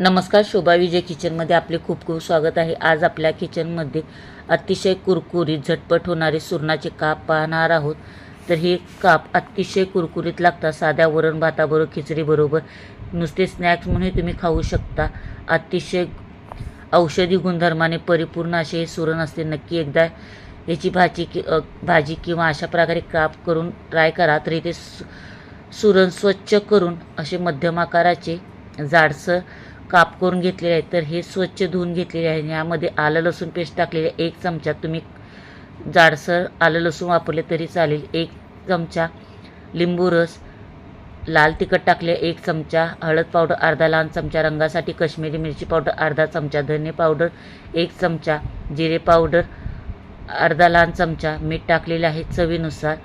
नमस्कार शोभा विजय किचनमध्ये आपले खूप खूप स्वागत आहे. आज आपल्या किचनमध्ये अतिशय कुरकुरीत झटपट होणारे सुरणाचे काप पाहणार आहोत. तर हे काप अतिशय कुरकुरीत लागतात. साध्या वरण भाताबरोबर खिचडीबरोबर नुसते स्नॅक्स म्हणून तुम्ही खाऊ शकता. अतिशय औषधी गुणधर्माने परिपूर्ण असे हे सुरण असते. नक्की एकदा याची भाजी कि भाजी किंवा अशा प्रकारे काप करून ट्राय करा. तर इथे सु सुरण स्वच्छ करून असे मध्यम आकाराचे जाडसर काप करून घेतलेले आहेत तर हे स्वच्छ धुवून घेतलेले आहे. यामध्ये आलं लसूण पेस्ट टाकलेले एक चमचा. तुम्ही जाडसर आलं लसूण वापरले तरी चालेल. एक चमचा लिंबू रस लाल तिखट टाकले एक चमचा हळद पावडर अर्धा लहान चमचा रंगासाठी कश्मीरी मिरची पावडर अर्धा चमचा धने पावडर एक चमचा जिरे पावडर अर्धा लहान चमचा मीठ टाकलेले आहे चवीनुसार.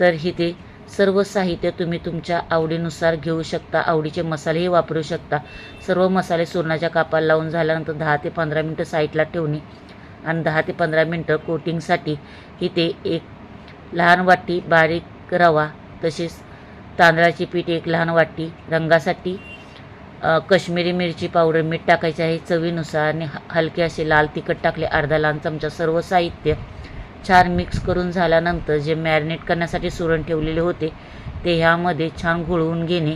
तर ही ते सर्व साहित्य तुम्ही तुमच्या आवडीनुसार घेऊ शकता आवडीचे मसालेही वापरू शकता. सर्व मसाले सुरणाच्या कापाला लावून झाल्यानंतर दहा ते पंधरा मिनटं साईडला ठेवणे आणि दहा ते पंधरा मिनटं कोटिंगसाठी इथे एक लहान वाटी बारीक रवा तसेच तांदळाची पीठ एक लहान वाटी रंगासाठी कश्मीरी मिरची पावडर मीठ टाकायचे आहे चवीनुसार आणि ह- हलके असे लाल तिखट टाकले अर्धा लहान चमचा सर्व साहित्य छान मिक्स करून झाल्यानंतर जे मॅरिनेट करण्यासाठी सुरण ठेवलेले होते ते ह्यामध्ये छान घोळवून घेणे.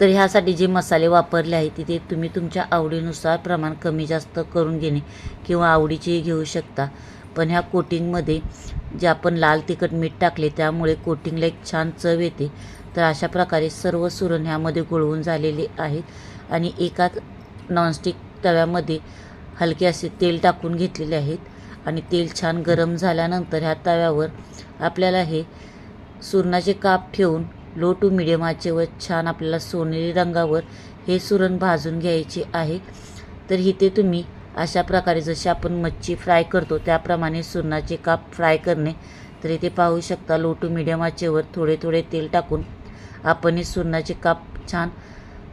तर ह्यासाठी जे मसाले वापरले आहेत तिथे तुम्ही तुमच्या आवडीनुसार प्रमाण कमी जास्त करून घेणे किंवा आवडीचेही घेऊ शकता. पण ह्या कोटिंगमध्ये जे आपण लाल तिखट मीठ टाकले त्यामुळे कोटिंगला एक छान चव येते. तर अशा प्रकारे सर्व सुरण ह्यामध्ये घोळवून झालेले आहेत आणि एकाच नॉनस्टिक तव्यामध्ये हलके असे तेल टाकून घेतलेले आहेत. आणि तेल छान गरम झाल्यानंतर ह्या तव्यावर आपल्याला हे सुरणाचे काप ठेवून लो टू मिडियम आचेवर छान आपल्याला सोनेरी रंगावर हे सुरण भाजून घ्यायचे आहे. तर इथे तुम्ही अशा प्रकारे जसे आपण मच्छी फ्राय करतो त्याप्रमाणे सुरणाचे काप फ्राय करणे. तर इथे पाहू शकता लो टू मिडियम आचेवर थोडे थोडे तेल टाकून आपण हे सुरणाचे काप छान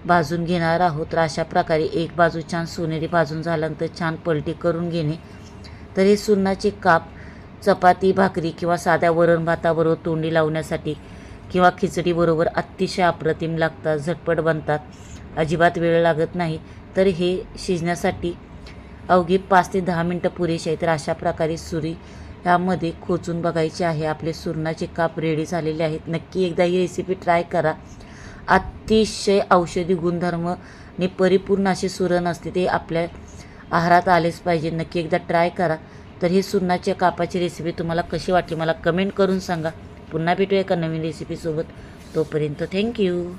भाजून घेणार आहोत. तर अशा प्रकारे एक बाजू छान सोनेरी भाजून झाल्यानंतर छान पलटी करून घेणे. तर हे सुरणाचे काप चपाती भाकरी किंवा साध्या वरण भाताबरोबर तोंडी लावण्यासाठी किंवा खिचडीबरोबर अतिशय अप्रतिम लागतात झटपट बनतात. अजिबात वेळ लागत नाही तर हे शिजण्यासाठी अवघी पाच ते दहा मिनटं पुरेशी आहे तर अशा प्रकारे सुरी ह्यामध्ये खोचून बघायचे आहे. आपले सुरणाचे काप रेडी झालेले आहेत. नक्की एकदा ही रेसिपी ट्राय करा. अतिशय औषधी गुणधर्मने परिपूर्ण असे सुरण असते ते आपल्या आहारात आलेच पाहिजे. नक्की एकदा ट्राय करा. तर ही सुन्नाच्या कापाची रेसिपी तुम्हाला कशी वाटली मला कमेंट करून सांगा. पुन्हा भेटूया एका नवीन रेसिपीसोबत तोपर्यंत थँक्यू